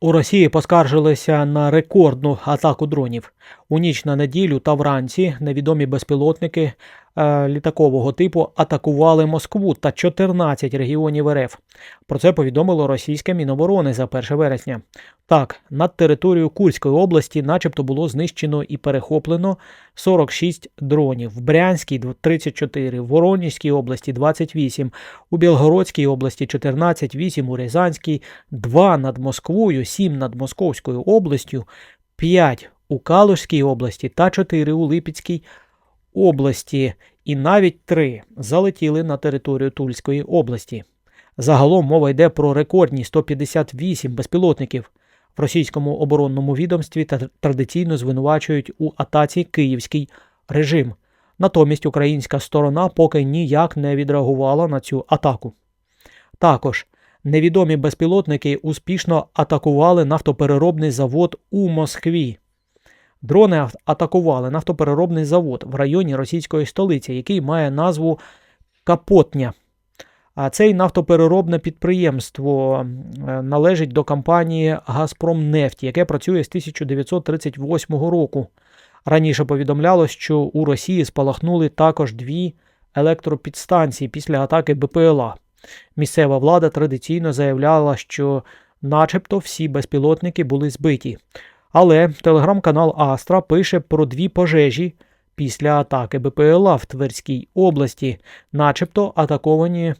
У Росії поскаржилися на рекордну атаку дронів. У ніч на неділю та вранці невідомі безпілотники літакового типу атакували Москву та 14 регіонів РФ. Про це повідомило російське Міноборони за 1 вересня. Так, над територією Курської області, начебто, було знищено і перехоплено 46 дронів. В Брянській 34, в Воронезькій області 28, у Білгородській області 14, 8 у Рязанській, 2 над Москвою, 7 над Московською областю, 5 у Калужській області та 4 у Липецькій області, і навіть 3 залетіли на територію Тульської області. Загалом мова йде про рекордні 158 безпілотників. В російському оборонному відомстві традиційно звинувачують у атаці київський режим. Натомість українська сторона поки ніяк не відреагувала на цю атаку. Також невідомі безпілотники успішно атакували нафтопереробний завод у Москві. Дрони атакували нафтопереробний завод в районі російської столиці, який має назву Капотня. А цей нафтопереробне підприємство е, належить до компанії Газпромнефть, яке працює з 1938 року. Раніше повідомлялось, що у Росії спалахнули також дві електропідстанції після атаки БПЛА. Місцева влада традиційно заявляла, що начебто всі безпілотники були збиті. Але телеграм-канал Астра пише про дві пожежі після атаки БПЛА в Тверській області, начебто атаковані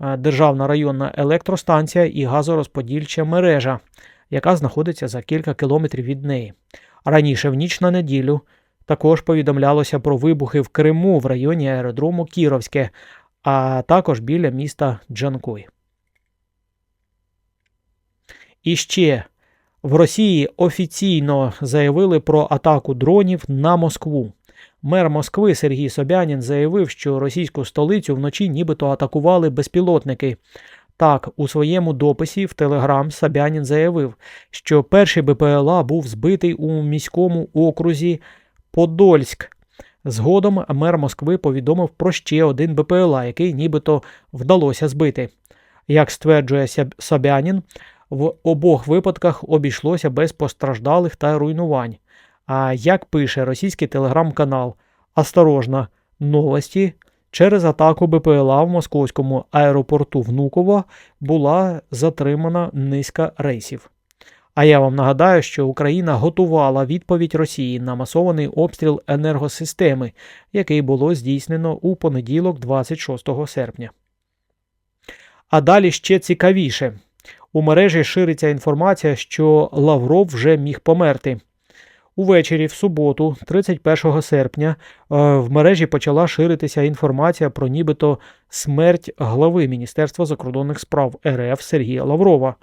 е, державна районна електростанція і газорозподільча мережа, яка знаходиться за кілька кілометрів від неї. Раніше в ніч на неділю також повідомлялося про вибухи в Криму в районі аеродрому Кіровське, а також біля міста Джанкой. І ще в Росії офіційно заявили про атаку дронів на Москву. Мер Москви Сергій Собянін заявив, що російську столицю вночі нібито атакували безпілотники. Так, у своєму дописі в Телеграм Собянін заявив, що перший БПЛА був збитий у міському окрузі Подольськ. Згодом мер Москви повідомив про ще один БПЛА, який нібито вдалося збити. Як стверджує Собянін, в обох випадках обійшлося без постраждалих та руйнувань. А як пише російський телеграм-канал Осторожно, новості через атаку БПЛА в московському аеропорту Внуково була затримана низка рейсів. А я вам нагадаю, що Україна готувала відповідь Росії на масований обстріл енергосистеми, який було здійснено у понеділок, 26 серпня. А далі ще цікавіше. У мережі шириться інформація, що Лавров вже міг померти. Увечері, в суботу, 31 серпня, е, в мережі почала ширитися інформація про нібито смерть глави Міністерства закордонних справ РФ Сергія Лаврова.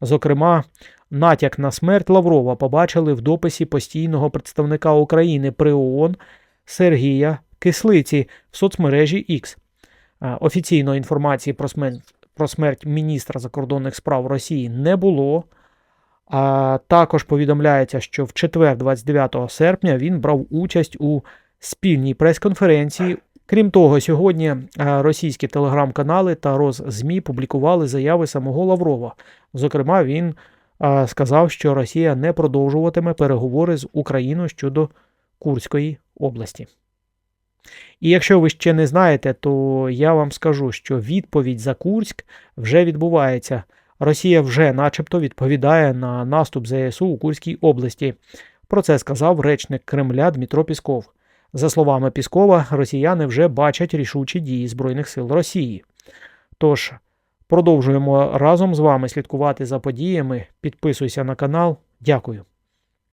Зокрема, натяк на смерть Лаврова побачили в дописі постійного представника України при ООН Сергія Кислиці в соцмережі X. Е, Офіційної інформації про смерть, про смерть міністра закордонних справ Росії не було. А також повідомляється, що в четвер, 29 серпня, він брав участь у спільній прес-конференції. Крім того, сьогодні е, російські телеграм-канали та Роззмі публікували заяви самого Лаврова. Зокрема, він е, сказав, що Росія не продовжуватиме переговори з Україною щодо Курської області. І якщо ви ще не знаєте, то я вам скажу, що відповідь за Курськ вже відбувається. Росія вже начебто відповідає на наступ ЗСУ у Курській області. Про це сказав речник Кремля Дмитро Пісков. За словами Піскова, росіяни вже бачать рішучі дії Збройних сил Росії. Тож продовжуємо разом з вами слідкувати за подіями. Підписуйся на канал. Дякую.